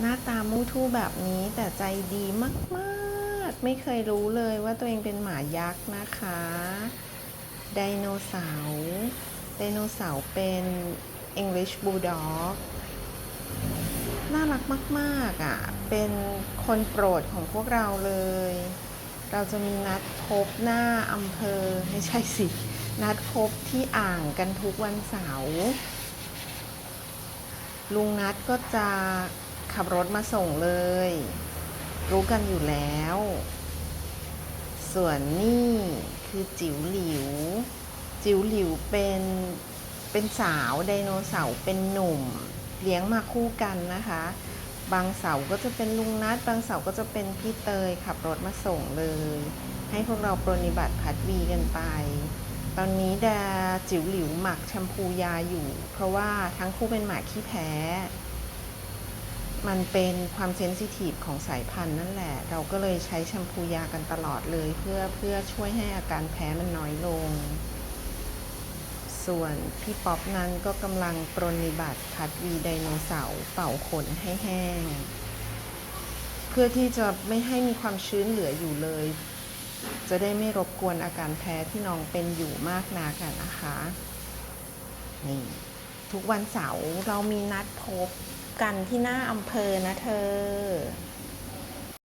หน้าตามูทู่แบบนี้แต่ใจดีมากๆ ไม่เคยรู้เลยว่าตัวเองเป็นหมายักษ์นะคะไดโนเสาร์ไดโนเสาร์เป็น English Bulldog น่ารักมากๆอะ เป็นคนโปรดของพวกเราเลย เราจะมีนัดพบหน้าอำเภอ ไม่ใช่สิ นัดพบที่อ่างกันทุกวันเสาร์ลุงนัดก็จะ ขับรถมาส่งเลย รู้กันอยู่แล้ว ส่วนนี่คือจิ๋วหลิว จิ๋วหลิวเป็นเป็นสาวไดโนเสาร์เป็นหนุ่ม เลี้ยงมาคู่กันนะคะ บางเสาร์ก็จะเป็นลุงนัด บางเสาร์ก็จะเป็นพี่เตยขับรถมาส่งเลย ให้พวกเราปรนิบัติพัดวีกันไป ตอนนี้ดาจิ๋วหลิวหมักแชมพูยาอยู่ เพราะว่าทั้งคู่เป็นหมาขี้แพ้ มันเป็นความเซนซิทีฟของสายพันธุ์นั่นแหละ เราก็เลยใช้แชมพูยากันตลอดเลย เพื่อเพื่อช่วยให้อาการแพ้มันน้อยลง ส่วนพี่ป๊อปนั้นก็กำลังปรนนิบัติพัดวีไดโนเสาร์เป่าขนให้แห้ง เพื่อที่จะไม่ให้มีความชื้นเหลืออยู่เลย จะได้ไม่รบกวนอาการแพ้ที่น้องเป็นอยู่มากนักนะคะ นี่ทุกวันเสาร์เรามีนัดพบ กันที่หน้าอำเภอนะเธอ